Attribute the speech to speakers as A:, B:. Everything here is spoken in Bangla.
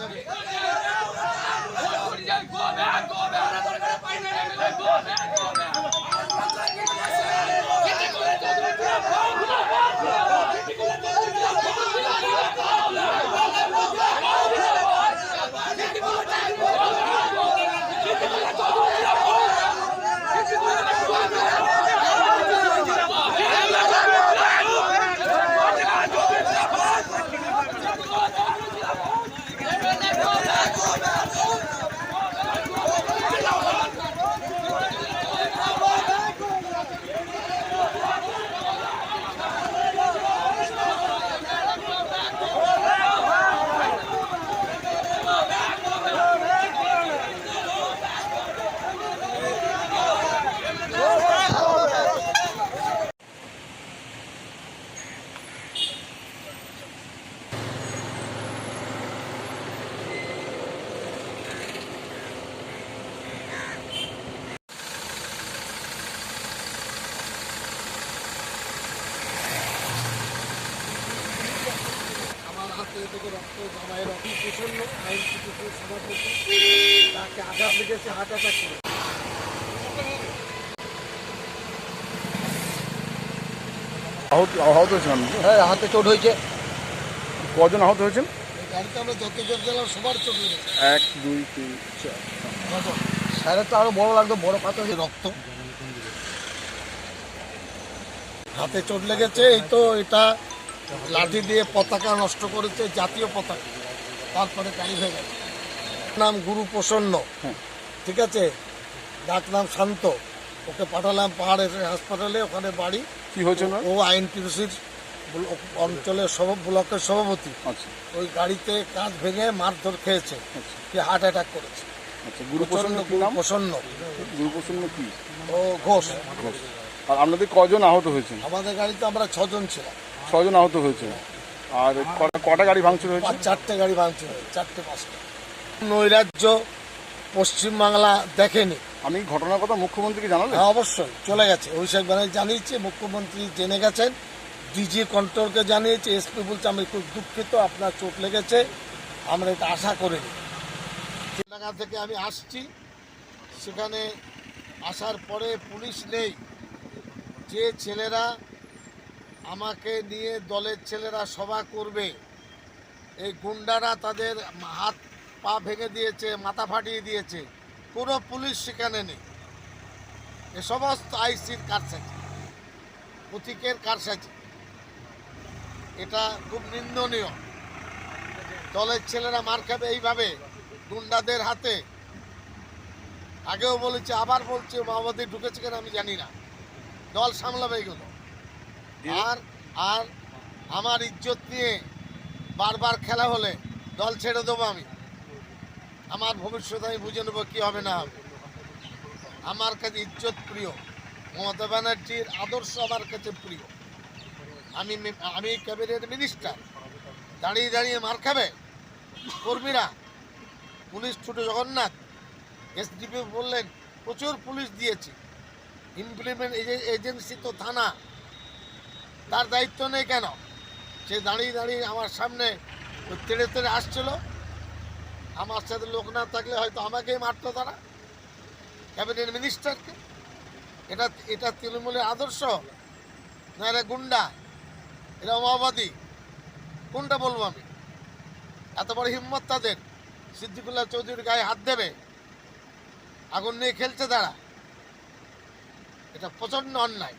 A: Yeah. আমার থেকে রক্ত প্রচণ্ড আইন চিকিৎসা সভাপতি তাকে আঘাত লেগেছে হার্ট অ্যাটাক করে।
B: আহত আহত হয়েছেন
A: হ্যাঁ হাতে চোট হয়েছে।
B: কজন আহত হয়েছেন?
A: গাড়িতে আমরা যতজন গেলাম সবার চোট লেগেছে
B: এক দুই তিন চার।
A: স্যারের তো আরও বড় লাগতো বড় পাতা রক্ত। হাতে চোট লেগেছে এই তো এটা লাঠি দিয়ে পতাকা নষ্ট করেছে জাতীয় পতাকা। তারপরে গাড়ি হয়ে গেছে নাম গুরু প্রসন্ন
B: হ্যাঁ।
A: ঠিক আছে? ডাক নাম শান্ত। ওকে পাঠালাম পাহাড়ের হাসপাতালে ওখানে বাড়ি।
B: কি হয়েছে না
A: ও আইনটিসির অঞ্চলের সভা ব্লকের সভাপতি।
B: আচ্ছা।
A: ওই গাড়িতে কাঁচ ভেঙে মারধর খেয়েছে।
B: আচ্ছা।
A: কি হার্ট অ্যাটাক করেছে।
B: আচ্ছা গুরু প্রসন্ন কি নাম?
A: প্রসন্ন
B: গুরু কি?
A: ও ঘোষ।
B: আর আপনাদের কজন আহত
A: আমাদের গাড়িতে আমরা ছজন ছিলাম।
B: ছজন আহত হয়েছে। আর কটা- গাড়ি ভাঙচুর হয়েছে?
A: চারটে গাড়ি ভাঙচুর হয়েছে, চারটে পাঁচটা। নৈরাজ্য পশ্চিমবাংলা দেখেনি।
B: আমি ঘটনার কথা মুখ্যমন্ত্রীকে জানালেন
A: হ্যাঁ অবশ্যই চলে গেছে। অভিষেক ব্যানার্জি জানিয়েছে মুখ্যমন্ত্রী জেনে গেছেন ডিজি কন্ট্রোলকে জানিয়েছে এসপি বলছে আমি খুব দুঃখিত আপনার চোট লেগেছে আমরা এটা আশা করিনি। এলাকা থেকে আমি আসছি। সেখানে আসার পরে পুলিশ নেই। যে ছেলেরা আমাকে নিয়ে দলের ছেলেরা সভা করবে। এই গুন্ডারা তাদের হাত পা ভেঙে দিয়েছে, মাথা ফাটিয়ে দিয়েছে। কোনো পুলিশ সেখানে নেই। এ সমস্ত আইসির কারসাজি, প্রতীকের কারসাজি। এটা খুব নিন্দনীয়। দলের ছেলেরা মার খাবে এইভাবে গুন্ডাদের হাতে। আগেও বলেছে, আবার বলছে মাওবাদী ঢুকেছে কেন আমি জানি না। দল সামলাবে এগুলো। আর আর আমার ইজ্জত নিয়ে বারবার খেলা হলে দল ছেড়ে দেবো আমি। আমার ভবিষ্যৎ আমি বুঝে নেব কী হবে না হবে। আমার কাছে ইজ্জত প্রিয়। মমতা ব্যানার্জির আদর্শ আমার কাছে প্রিয়। আমি আমি ক্যাবিনেট মিনিস্টার। দাঁড়িয়ে দাঁড়িয়ে মার খাবে। কর্মীরা, পুলিশ ছুটে জগন্নাথ। এসডিপি বললেন, প্রচুর পুলিশ দিয়েছি। ইমপ্লিমেন্ট এজেন্সি তো থানা। তার দায়িত্ব নেই কেন? সে দাঁড়িয়ে দাঁড়িয়ে আমার সামনে তেড়ে তেড়ে আসছিল। আমার সাথে লোক না থাকলে হয়তো আমাকেই মারতো তারা। ক্যাবিনেট মিনিস্টারকে। এটা এটা তৃণমূলের আদর্শ না এরা গুন্ডা, এরা মাওবাদী। কোনটা বলব আমি? এত বড় হিম্মত তাদের। সিদ্দিকুল্লাহ চৌধুরীর গায়ে হাত দেবে। আগুন নিয়ে খেলছে তারা। এটা প্রচণ্ড অন্যায়।